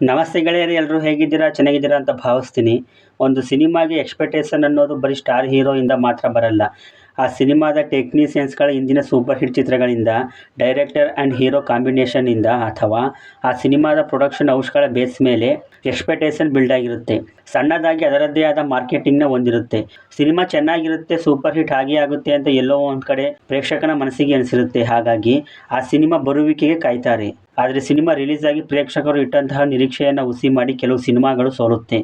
ನಮಸ್ತೆ ಗೆಳೆಯರು ಎಲ್ಲರೂ ಹೇಗಿದ್ದೀರಾ? ಚೆನ್ನಾಗಿದ್ದೀರಾ ಅಂತ ಭಾವಿಸ್ತೀನಿ. ಒಂದು ಸಿನಿಮಾಗೆ ಎಕ್ಸ್ಪೆಕ್ಟೇಷನ್ ಅನ್ನೋದು ಬರೀ ಸ್ಟಾರ್ ಹೀರೋಯಿಂದ ಮಾತ್ರ ಬರಲ್ಲ. ಆ ಸಿನಿಮಾದ ಟೆಕ್ನಿಷಿಯನ್ಸ್ಗಳ ಇಂದಿನ ಸೂಪರ್ ಹಿಟ್ ಚಿತ್ರಗಳಿಂದ ಡೈರೆಕ್ಟರ್ ಆ್ಯಂಡ್ ಹೀರೋ ಕಾಂಬಿನೇಷನ್ನಿಂದ ಅಥವಾ ಆ ಸಿನಿಮಾದ ಪ್ರೊಡಕ್ಷನ್ ಹೌಸ್ಗಳ ಬೇಸ್ ಮೇಲೆ ಎಕ್ಸ್ಪೆಕ್ಟೇಷನ್ ಬಿಲ್ಡ್ ಆಗಿರುತ್ತೆ. ಸಣ್ಣದಾಗಿ ಅದರದ್ದೇ ಆದ ಮಾರ್ಕೆಟಿಂಗ್ನ ಹೊಂದಿರುತ್ತೆ. ಸಿನಿಮಾ ಚೆನ್ನಾಗಿರುತ್ತೆ ಸೂಪರ್ ಹಿಟ್ ಆಗಿ ಆಗುತ್ತೆ ಅಂತ ಎಲ್ಲೋ ಒಂದು ಕಡೆ ಪ್ರೇಕ್ಷಕನ ಮನಸ್ಸಿಗೆ ಅನಿಸಿರುತ್ತೆ. ಹಾಗಾಗಿ ಆ ಸಿನಿಮಾ ಬರುವಿಕೆಗೆ ಕಾಯ್ತಾರೆ. ಆದರೆ ಸಿನಿಮಾ ರಿಲೀಸ್ ಆಗಿ ಪ್ರೇಕ್ಷಕರು ಇಟ್ಟಂತಹ ನಿರೀಕ್ಷೆಯನ್ನು ಹುಸಿ ಮಾಡಿ ಕೆಲವು ಸಿನಿಮಾಗಳು ಸೋಲುತ್ತೆ.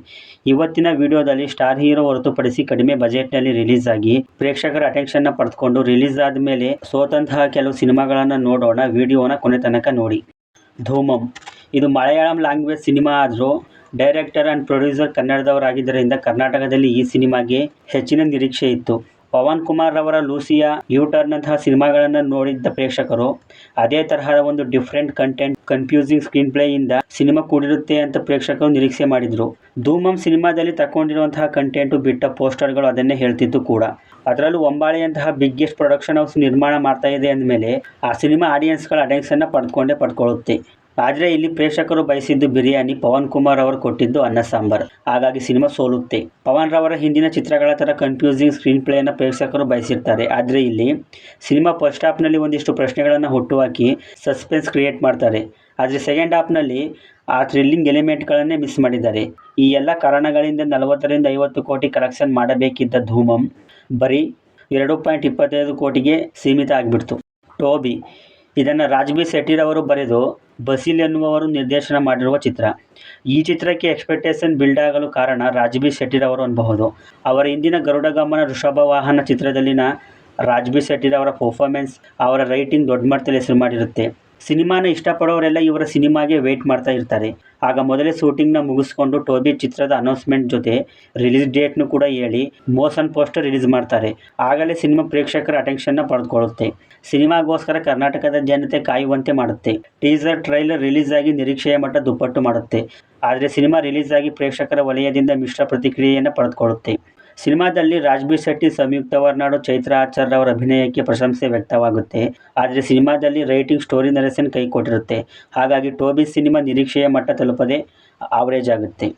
ಇವತ್ತಿನ ವಿಡಿಯೋದಲ್ಲಿ ಸ್ಟಾರ್ ಹೀರೋ ಹೊರತುಪಡಿಸಿ ಕಡಿಮೆ ಬಜೆಟ್ನಲ್ಲಿ ರಿಲೀಸ್ ಆಗಿ ಪ್ರೇಕ್ಷಕರ ಅಟೆನ್ಷನ್ನ ಪಡೆದುಕೊಂಡು ರಿಲೀಸ್ ಆದಮೇಲೆ ಸೋತಂತಹ ಕೆಲವು ಸಿನಿಮಾಗಳನ್ನು ನೋಡೋಣ, ವಿಡಿಯೋನ ಕೊನೆ ತನಕ ನೋಡಿ. ಧೂಮಂ. ಇದು ಮಲಯಾಳಂ ಲ್ಯಾಂಗ್ವೇಜ್ ಸಿನಿಮಾ ಆದರೂ ಡೈರೆಕ್ಟರ್ ಆ್ಯಂಡ್ ಪ್ರೊಡ್ಯೂಸರ್ ಕನ್ನಡದವರಾಗಿದ್ದರಿಂದ ಕರ್ನಾಟಕದಲ್ಲಿ ಈ ಸಿನಿಮಾಗೆ ಹೆಚ್ಚಿನ ನಿರೀಕ್ಷೆ ಇತ್ತು. ಪವನ್ ಕುಮಾರ್ ಅವರ ಲೂಸಿಯಾ ಯೂಟರ್ನಂತಹ ಸಿನಿಮಾಗಳನ್ನು ನೋಡಿದ್ದ ಪ್ರೇಕ್ಷಕರು, ಅದೇ ತರಹದ ಒಂದು ಡಿಫ್ರೆಂಟ್ ಕಂಟೆಂಟ್ ಕನ್ಫ್ಯೂಸಿಂಗ್ ಸ್ಕ್ರೀನ್ ಪ್ಲೇಯಿಂದ ಸಿನಿಮಾ ಕೂಡಿರುತ್ತೆ ಅಂತ ಪ್ರೇಕ್ಷಕರು ನಿರೀಕ್ಷೆ ಮಾಡಿದರು. ಧೂಮಂ ಸಿನಿಮಾದಲ್ಲಿ ತಗೊಂಡಿರುವಂತಹ ಕಂಟೆಂಟು ಬಿಟ್ಟ ಪೋಸ್ಟರ್ಗಳು ಅದನ್ನೇ ಹೇಳ್ತಿದ್ದು ಕೂಡ. ಅದರಲ್ಲೂ ಒಂಬಾಳೆಯಂತಹ ಬಿಗ್ಗೆಸ್ಟ್ ಪ್ರೊಡಕ್ಷನ್ ಹೌಸ್ ನಿರ್ಮಾಣ ಮಾಡ್ತಾ ಇದೆ ಅಂದಮೇಲೆ ಆ ಸಿನಿಮಾ ಆಡಿಯನ್ಸ್ಗಳ ಅಟೆನ್ಷನ್ನ ಪಡೆದುಕೊಂಡೇ ಪಡ್ಕೊಳ್ಳುತ್ತೆ. ಆದರೆ ಇಲ್ಲಿ ಪ್ರೇಕ್ಷಕರು ಬಯಸಿದ್ದು ಬಿರಿಯಾನಿ ಪವನ್ ಕುಮಾರ್ ಅವರು ಕೊಟ್ಟಿದ್ದು ಅನ್ನ ಸಾಂಬಾರ್. ಹಾಗಾಗಿ ಸಿನಿಮಾ ಸೋಲುತ್ತೆ. ಪವನ್ ರವರ ಹಿಂದಿನ ಚಿತ್ರಗಳ ಥರ ಕನ್ಫ್ಯೂಸಿಂಗ್ ಸ್ಕ್ರೀನ್ ಪ್ಲೇಯನ್ನು ಪ್ರೇಕ್ಷಕರು ಬಯಸಿರ್ತಾರೆ. ಆದರೆ ಇಲ್ಲಿ ಸಿನಿಮಾ ಫಸ್ಟ್ ಹಾಫ್ನಲ್ಲಿ ಒಂದಿಷ್ಟು ಪ್ರಶ್ನೆಗಳನ್ನು ಹುಟ್ಟುಹಾಕಿ ಸಸ್ಪೆನ್ಸ್ ಕ್ರಿಯೇಟ್ ಮಾಡ್ತಾರೆ. ಆದರೆ ಸೆಕೆಂಡ್ ಹಾಫ್ನಲ್ಲಿ ಆ ಥ್ರಿಲ್ಲಿಂಗ್ ಎಲಿಮೆಂಟ್ಗಳನ್ನೇ ಮಿಸ್ ಮಾಡಿದ್ದಾರೆ. ಈ ಎಲ್ಲ ಕಾರಣಗಳಿಂದ ನಲವತ್ತರಿಂದ ಐವತ್ತು ಕೋಟಿ ಕಲೆಕ್ಷನ್ ಮಾಡಬೇಕಿದ್ದ ಧೂಮಂ ಬರೀ ಎರಡು ಪಾಯಿಂಟ್ ಇಪ್ಪತ್ತೈದು ಕೋಟಿಗೆ ಸೀಮಿತ ಆಗಿಬಿಡ್ತು. ಟೋಬಿ ಇದನ್ನು ರಾಜ್ಬಿ ಶೆಟ್ಟಿರವರು ಬರೆದು ಬಸೀಲ್ ಎನ್ನುವವರು ನಿರ್ದೇಶನ ಮಾಡಿರುವ ಚಿತ್ರ. ಈ ಚಿತ್ರಕ್ಕೆ ಎಕ್ಸ್ಪೆಕ್ಟೇಷನ್ ಬಿಲ್ಡ್ ಆಗಲು ಕಾರಣ ರಾಜ್ಬಿ ಶೆಟ್ಟಿರವರು ಅನ್ನಬಹುದು ಅವರ ಹಿಂದಿನ ಗರುಡಗಮನ ವೃಷಭ ವಾಹನ ಚಿತ್ರದಲ್ಲಿನ ರಾಜ್ಬಿ ಶೆಟ್ಟಿರವರ ಪರ್ಫಾರ್ಮೆನ್ಸ್ ಅವರ ರೈಟಿಂಗ್ ದೊಡ್ಡ ಮಟ್ಟದಲ್ಲಿ ಹೆಸರು ಮಾಡಿರುತ್ತೆ. ಸಿನಿಮಾನ ಇಷ್ಟಪಡೋರೆಲ್ಲ ಇವರ ಸಿನಿಮಾಗೆ ವೇಟ್ ಮಾಡ್ತಾ ಇರ್ತಾರೆ. ಆಗ ಮೊದಲೇ ಶೂಟಿಂಗ್ನ ಮುಗಿಸ್ಕೊಂಡು ಟೋಬಿ ಚಿತ್ರದ ಅನೌನ್ಸ್ಮೆಂಟ್ ಜೊತೆ ರಿಲೀಸ್ ಡೇಟ್ನು ಕೂಡ ಹೇಳಿ ಮೋಷನ್ ಪೋಸ್ಟರ್ ರಿಲೀಸ್ ಮಾಡ್ತಾರೆ. ಆಗಲೇ ಸಿನಿಮಾ ಪ್ರೇಕ್ಷಕರ ಅಟೆನ್ಷನ್ನ ಪಡೆದುಕೊಳ್ಳುತ್ತೆ. ಸಿನಿಮಾಗೋಸ್ಕರ ಕರ್ನಾಟಕದ ಜನತೆ ಕಾಯುವಂತೆ ಮಾಡುತ್ತೆ. ಟೀಸರ್ ಟ್ರೈಲರ್ ರಿಲೀಸ್ ಆಗಿ ನಿರೀಕ್ಷೆಯ ಮಟ್ಟ ದುಪ್ಪಟ್ಟು ಮಾಡುತ್ತೆ. ಆದರೆ ಸಿನಿಮಾ ರಿಲೀಸ್ ಆಗಿ ಪ್ರೇಕ್ಷಕರ ವಲಯದಿಂದ ಮಿಶ್ರ ಪ್ರತಿಕ್ರಿಯೆಯನ್ನು ಪಡೆದುಕೊಳ್ಳುತ್ತೆ. ಸಿನಿಮಾದಲ್ಲಿ ರಾಜ್ಬೀರ್ ಶೆಟ್ಟಿ, ಸಂಯುಕ್ತ ಹೊರನಾಡು ಚೈತ್ರ ಆಚಾರ್ಯ ಅವರ ಅಭಿನಯಕ್ಕೆ ಪ್ರಶಂಸೆ ವ್ಯಕ್ತವಾಗುತ್ತೆ. ಆದರೆ ಸಿನಿಮಾದಲ್ಲಿ ರೈಟಿಂಗ್ ಸ್ಟೋರಿ ನರೇಷನ್ ಕೈ ಕೊಟ್ಟಿರುತ್ತೆ. ಹಾಗಾಗಿ ಟೋಬಿ ಸಿನಿಮಾ ನಿರೀಕ್ಷೆಯ ಮಟ್ಟ ತಲುಪದೆ ಆವರೇಜ್ ಆಗುತ್ತೆ.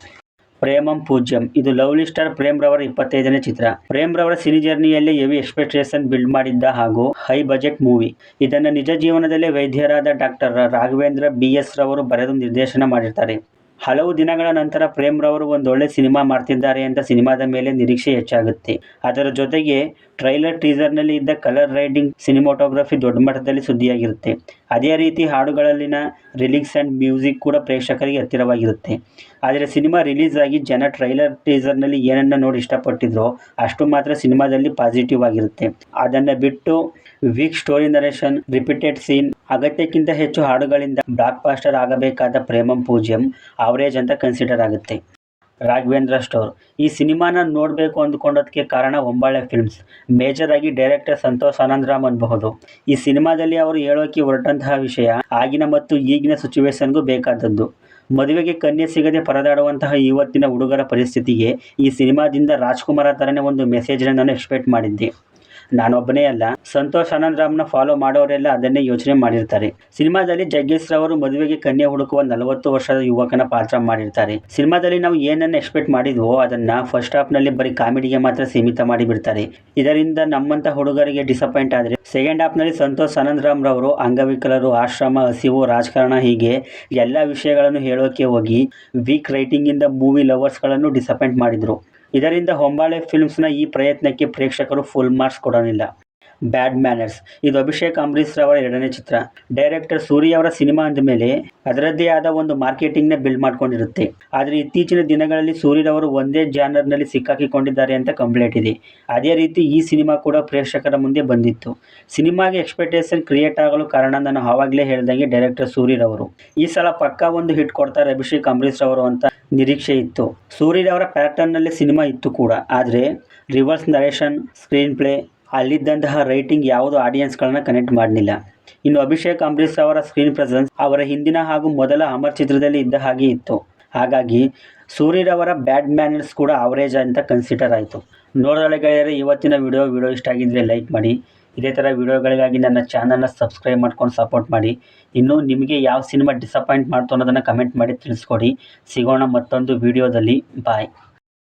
ಪ್ರೇಮಂ ಪೂಜ್ಯಂ. ಇದು ಲವ್ಲಿ ಸ್ಟಾರ್ ಪ್ರೇಮ್ ರವರ ಇಪ್ಪತ್ತೈದನೇ ಚಿತ್ರ. ಪ್ರೇಮ್ ರವರ ಸಿನಿ ಜರ್ನಿಯಲ್ಲಿ ಹೆವಿ ಎಕ್ಸ್ಪೆಕ್ಟೇಷನ್ ಬಿಲ್ಡ್ ಮಾಡಿದ್ದ ಹಾಗೂ ಹೈ ಬಜೆಟ್ ಮೂವಿ. ಇದನ್ನು ನಿಜ ಜೀವನದಲ್ಲೇ ವೈದ್ಯರಾದ ಡಾಕ್ಟರ್ ರಾಘವೇಂದ್ರ ಬಿ ಎಸ್ ರವರು ಬರೆದು ನಿರ್ದೇಶನ ಮಾಡಿರ್ತಾರೆ. ಹಲವು ದಿನಗಳ ನಂತರ ಪ್ರೇಮ್ ರವರು ಒಂದೊಳ್ಳೆ ಸಿನಿಮಾ ಮಾಡ್ತಿದ್ದಾರೆ ಅಂತ ಸಿನಿಮಾದ ಮೇಲೆ ನಿರೀಕ್ಷೆ ಹೆಚ್ಚಾಗುತ್ತೆ. ಅದರ ಜೊತೆಗೆ ಟ್ರೈಲರ್ ಟೀಸರ್ನಲ್ಲಿ ಇದ್ದ ಕಲರ್ ರೈಡಿಂಗ್ ಸಿನಿಮಾಟೋಗ್ರಫಿ ದೊಡ್ಡ ಮಟ್ಟದಲ್ಲಿ ಸುದ್ದಿಯಾಗಿರುತ್ತೆ. ಅದೇ ರೀತಿ ಹಾಡುಗಳಲ್ಲಿನ ರಿಲೀಕ್ಸ್ ಆ್ಯಂಡ್ ಮ್ಯೂಸಿಕ್ ಕೂಡ ಪ್ರೇಕ್ಷಕರಿಗೆ ಹತ್ತಿರವಾಗಿರುತ್ತೆ. ಆದರೆ ಸಿನಿಮಾ ರಿಲೀಸ್ ಆಗಿ ಜನ ಟ್ರೈಲರ್ ಟೀಸರ್ನಲ್ಲಿ ಏನನ್ನ ನೋಡಿ ಇಷ್ಟಪಟ್ಟಿದ್ರೋ ಅಷ್ಟು ಮಾತ್ರ ಸಿನಿಮಾದಲ್ಲಿ ಪಾಸಿಟಿವ್ ಆಗಿರುತ್ತೆ. ಅದನ್ನು ಬಿಟ್ಟು weak story narration, repeated scene ಅಗತ್ಯಕ್ಕಿಂತ ಹೆಚ್ಚು ಹಾಡುಗಳಿಂದ ಬ್ಲಾಕ್ ಪಾಸ್ಟರ್ ಆಗಬೇಕಾದ ಪ್ರೇಮಂ ಪೂಜ್ಯಂ ಅವರೇಜ್ ಅಂತ ಕನ್ಸಿಡರ್ ಆಗುತ್ತೆ. ರಾಘವೇಂದ್ರ ಸ್ಟೋರ್. ಈ ಸಿನಿಮಾನ ನೋಡಬೇಕು ಅಂದ್ಕೊಂಡೋದಕ್ಕೆ ಕಾರಣ ಒಂಬಾಳೆ ಫಿಲ್ಮ್ಸ್ ಮೇಜರ್ ಆಗಿ ಡೈರೆಕ್ಟರ್ ಸಂತೋಷ್ ಆನಂದರಾಮ್ ಅನ್ಬಹುದು. ಈ ಸಿನಿಮಾದಲ್ಲಿ ಅವರು ಹೇಳೋಕೆ ಹೊರಟಂತಹ ವಿಷಯ ಆಗಿನ ಮತ್ತು ಈಗಿನ ಸಿಚುವೇಶನ್ಗೂ ಬೇಕಾದದ್ದು. ಮದುವೆಗೆ ಕನ್ಯೆ ಸಿಗದೆ ಪರದಾಡುವಂತಹ ಇವತ್ತಿನ ಹುಡುಗರ ಪರಿಸ್ಥಿತಿಗೆ ಈ ಸಿನಿಮಾದಿಂದ ರಾಜ್ಕುಮಾರ ಥರನೇ ಒಂದು ಮೆಸೇಜ್ನ ನಾನು ಎಕ್ಸ್ಪೆಕ್ಟ್ ಮಾಡಿದ್ದೆ. ನಾನೊಬ್ಬನೇ ಅಲ್ಲ. ಸಂತೋಷ್ ಆನಂದರಾಮ್ನ ಫಾಲೋ ಮಾಡೋರೆಲ್ಲ ಅದನ್ನೇ ಯೋಚನೆ ಮಾಡಿರ್ತಾರೆ. ಸಿನಿಮಾದಲ್ಲಿ ಜಗ್ಗೇಶ್ ರವರು ಮದುವೆಗೆ ಕನ್ಯೆ ಹುಡುಕುವ ನಲವತ್ತು ವರ್ಷದ ಯುವಕನ ಪಾತ್ರ ಮಾಡಿರ್ತಾರೆ. ಸಿನಿಮಾದಲ್ಲಿ ನಾವು ಏನನ್ನ ಎಕ್ಸ್ಪೆಕ್ಟ್ ಮಾಡಿದ್ವೋ ಅದನ್ನ ಫಸ್ಟ್ ಹಾಫ್ನಲ್ಲಿ ಬರೀ ಕಾಮಿಡಿಗೆ ಮಾತ್ರ ಸೀಮಿತ ಮಾಡಿಬಿಡ್ತಾರೆ. ಇದರಿಂದ ನಮ್ಮಂಥ ಹುಡುಗರಿಗೆ ಡಿಸಪಾಯಿಂಟ್ ಆದ್ರೆ ಸೆಕೆಂಡ್ ಹಾಫ್ನಲ್ಲಿ ಸಂತೋಷ್ ಆನಂದರಾಮ್ ರವರು ಅಂಗವಿಕಲರು, ಆಶ್ರಮ, ಹಸಿವು, ರಾಜಕಾರಣ ಹೀಗೆ ಎಲ್ಲ ವಿಷಯಗಳನ್ನು ಹೇಳೋಕೆ ಹೋಗಿ ವೀಕ್ ರೈಟಿಂಗಿಂದ ಮೂವಿ ಲವರ್ಸ್ಗಳನ್ನು ಡಿಸಪಾಯಿಂಟ್ ಮಾಡಿದರು. ಇದರಿಂದ ಹೊಂಬಾಳೆ ಫಿಲ್ಮ್ಸ್ನ ಈ ಪ್ರಯತ್ನಕ್ಕೆ ಪ್ರೇಕ್ಷಕರು ಫುಲ್ ಮಾರ್ಕ್ಸ್ ಕೊಡೋನಿಲ್ಲ ಬ್ಯಾಡ್ ಮ್ಯಾನರ್ಸ್ ಇದು ಅಭಿಷೇಕ್ ಅಂಬರೀಶ್ ರವರ ಎರಡನೇ ಚಿತ್ರ. ಡೈರೆಕ್ಟರ್ ಸೂರಿ ಅವರ ಸಿನಿಮಾ ಅಂದಮೇಲೆ ಅದರದ್ದೇ ಆದ ಒಂದು ಮಾರ್ಕೆಟಿಂಗ್ನ ಬಿಲ್ಡ್ ಮಾಡ್ಕೊಂಡಿರುತ್ತೆ. ಆದರೆ ಇತ್ತೀಚಿನ ದಿನಗಳಲ್ಲಿ ಸೂರ್ಯರವರು ಒಂದೇ ಜಾನರ್ನಲ್ಲಿ ಸಿಕ್ಕಾಕಿಕೊಂಡಿದ್ದಾರೆ ಅಂತ ಕಂಪ್ಲೇಂಟ್ ಇದೆ. ಅದೇ ರೀತಿ ಈ ಸಿನಿಮಾ ಕೂಡ ಪ್ರೇಕ್ಷಕರ ಮುಂದೆ ಬಂದಿತ್ತು. ಸಿನಿಮಾಗೆ ಎಕ್ಸ್ಪೆಕ್ಟೇಷನ್ ಕ್ರಿಯೇಟ್ ಆಗಲು ಕಾರಣ ನಾನು ಆವಾಗಲೇ ಹೇಳ್ದಂಗೆ ಡೈರೆಕ್ಟರ್ ಸೂರ್ಯರವರು ಈ ಸಲ ಪಕ್ಕಾ ಒಂದು ಹಿಟ್ ಕೊಡ್ತಾರೆ ಅಭಿಷೇಕ್ ಅಂಬರೀಶ್ ರವರು ಅಂತ ನಿರೀಕ್ಷೆ ಇತ್ತು. ಸೂರ್ಯರವರ ಪ್ಯಾಟರ್ನಲ್ಲಿ ಸಿನಿಮಾ ಇತ್ತು ಕೂಡ. ಆದರೆ ರಿವರ್ಸ್ ನರೇಷನ್ ಸ್ಕ್ರೀನ್ ಪ್ಲೇ ಅಲ್ಲಿದ್ದಂತಹ ರೈಟಿಂಗ್ ಯಾವುದು ಆಡಿಯನ್ಸ್ಗಳನ್ನ ಕನೆಕ್ಟ್ ಮಾಡಲಿಲ್ಲ. ಇನ್ನು ಅಭಿಷೇಕ್ ಅಂಬರೀಶ್ ಅವರ ಸ್ಕ್ರೀನ್ ಪ್ರೆಸೆನ್ಸ್ ಅವರ ಹಿಂದಿನ ಹಾಗೂ ಮೊದಲ ಅಮರ್ ಚಿತ್ರದಲ್ಲಿ ಇದ್ದ ಹಾಗೆ ಇತ್ತು. ಹಾಗಾಗಿ ಸೂರ್ಯರವರ ಬ್ಯಾಡ್ ಮ್ಯಾನರ್ಸ್ ಕೂಡ ಅವರೇಜ್ ಅಂತ ಕನ್ಸಿಡರ್ ಆಯಿತು. ನೋಡೋಳೆ ಗೆಳೆಯರೆ, ಇವತ್ತಿನ ವಿಡಿಯೋ ವಿಡಿಯೋ ಇಷ್ಟ ಆಗಿದ್ದರೆ ಲೈಕ್ ಮಾಡಿ. ಇದೇ ಥರ ವಿಡಿಯೋಗಳಿಗಾಗಿ ನನ್ನ ಚಾನಲ್ನ ಸಬ್ಸ್ಕ್ರೈಬ್ ಮಾಡ್ಕೊಂಡು ಸಪೋರ್ಟ್ ಮಾಡಿ. ಇನ್ನು ನಿಮಗೆ ಯಾವ ಸಿನಿಮಾ ಡಿಸಪಾಯಿಂಟ್ ಮಾಡ್ತು ಅನ್ನೋದನ್ನು ಕಮೆಂಟ್ ಮಾಡಿ ತಿಳಿಸ್ಕೊಡಿ. ಸಿಗೋಣ ಮತ್ತೊಂದು ವಿಡಿಯೋದಲ್ಲಿ ಬಾಯ್